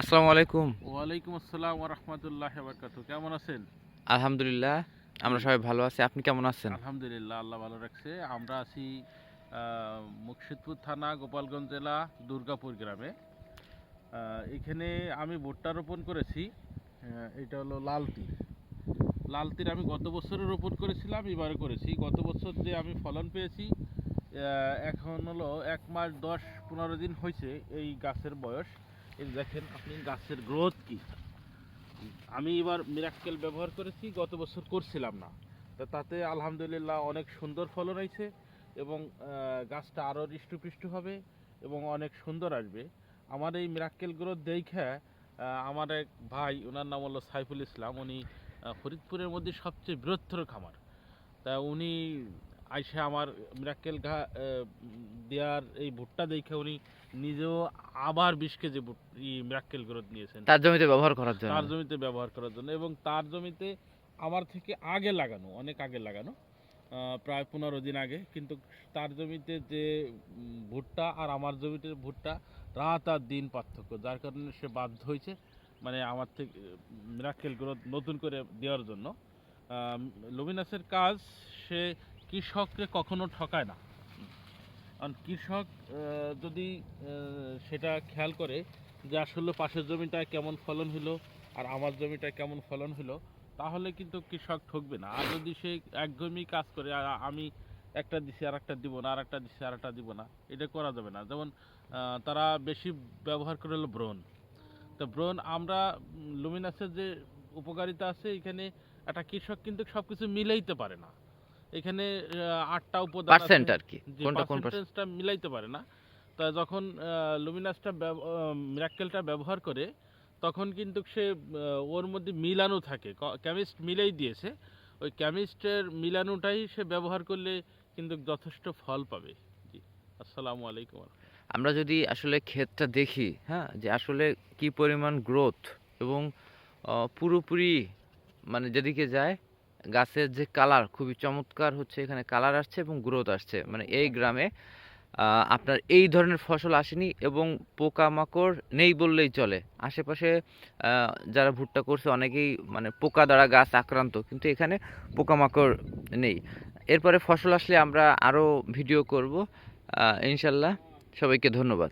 আসসালামু আলাইকুম। ওয়ালাইকুম আসসালাম ওরহমতুল্লাহ বরকাত কেমন আছেন? আলহামদুলিল্লাহ আমরা সবাই ভালো আছি। আপনি কেমন আছেন? আলহামদুলিল্লাহ আল্লাহ ভালো রাখছে। আমরা আছি মুর্শিদপুর থানা গোপালগঞ্জ জেলা দুর্গাপুর গ্রামে। এখানে আমি ভুট্টা রোপণ করেছি। এটা হলো লাল তীর লাল তীর আমি গত বছরে রোপণ করেছিলাম এবারে করেছি। গত বছর যে আমি ফলন পেয়েছি এখন হলো এক মাস দশ পনেরো দিন হয়েছে এই গাছের বয়স। এই দেখেন আপনি গাছের গ্রোথ কি? আমি এবার মিরাক্কেল ব্যবহার করেছি, গত বছর করছিলাম না। তা তাতে আলহামদুলিল্লাহ অনেক সুন্দর ফলন হয়েছে এবং গাছটা আরও হৃষ্টপুষ্ট হবে এবং অনেক সুন্দর আসবে। আমার এই মিরাক্কেল গ্রোথ দেখে আমার এক ভাই, ওনার নাম হলো সাইফুল ইসলাম, উনি ফরিদপুরের মধ্যে সবচেয়ে বৃহত্তর খামার। তা উনি আইসে আমার মিরাক্কেল ঘা দেওয়ার এই ভুট্টা দেখে উনি নিজেও আবার বিশ কেজি মিরাক্কেল গ্রোথ নিয়েছেন। তার জমিতে ব্যবহার করার জন্য? তার জমিতে ব্যবহার করার জন্য এবং তার জমিতে আমার থেকে আগে লাগানো অনেক আগে লাগানো প্রায় পনেরো দিন আগে। কিন্তু তার জমিতে যে ভুট্টা আর আমার জমিতে ভুট্টা রাত আর দিন পার্থক্য যার কারণে সে বাধ্য হয়েছে মানে আমার থেকে মিরাক্কেল গ্রোথ নতুন করে দেওয়ার জন্য। লুমিনাসের কাজ সে কৃষককে কখনো ঠকায় না। কারণ কৃষক যদি সেটা খেয়াল করে যে আসলে পাশের জমিটায় কেমন ফলন হলো আর আমার জমিটায় কেমন ফলন হলো, তাহলে কিন্তু কৃষক ঠকবে না। আর যদি সে একদমই কাজ করে আমি একটা দিছি আর একটা দিব না আর একটা দিছি আর একটা দিব না, এটা করা যাবে না। যেমন তারা বেশি ব্যবহার করে হলো ব্রণ। তো ব্রণ আমরা লুমিনাসের যে উপকারিতা আছে, এখানে একটা কৃষক কিন্তু সব কিছু মিলাইতে পারে না। এখানে আটটা উপাদান। পার্সেন্ট আর কি কোনটা কোন? পার্সেন্টেজটা মিলাইতে পারে না তা যখন লুমিনাসটা মিরাক্কেলটা ব্যবহার করে তখন কিন্তু সে ওর মধ্যে মিলানো থাকে কেমিস্ট মিলাই দিয়েছে ওই কেমিস্টের মিলানোটাই সে ব্যবহার করলে কিন্তু যথেষ্ট ফল পাবে জি আসসালামু আলাইকুম আমরা যদি আসলে ক্ষেতটা দেখি হ্যাঁ যে আসলে কি পরিমাণ গ্রোথ এবং পুরোপুরি মানে যেদিকে যায় গাছের যে কালার খুবই চমৎকার হচ্ছে এখানে কালার আসছে এবং গ্রোথ আসছে। মানে এই গ্রামে আহ, আপনার এই ধরনের ফসল আসেনি এবং পোকামাকড় নেই বললেই চলে। আশেপাশে যারা ভুট্টা করছে অনেকেই মানে পোকা দ্বারা গাছ আক্রান্ত কিন্তু এখানে পোকামাকড় নেই। এরপরে ফসল আসলে আমরা আরও ভিডিও করব। ইনশাল্লাহ সবাইকে ধন্যবাদ।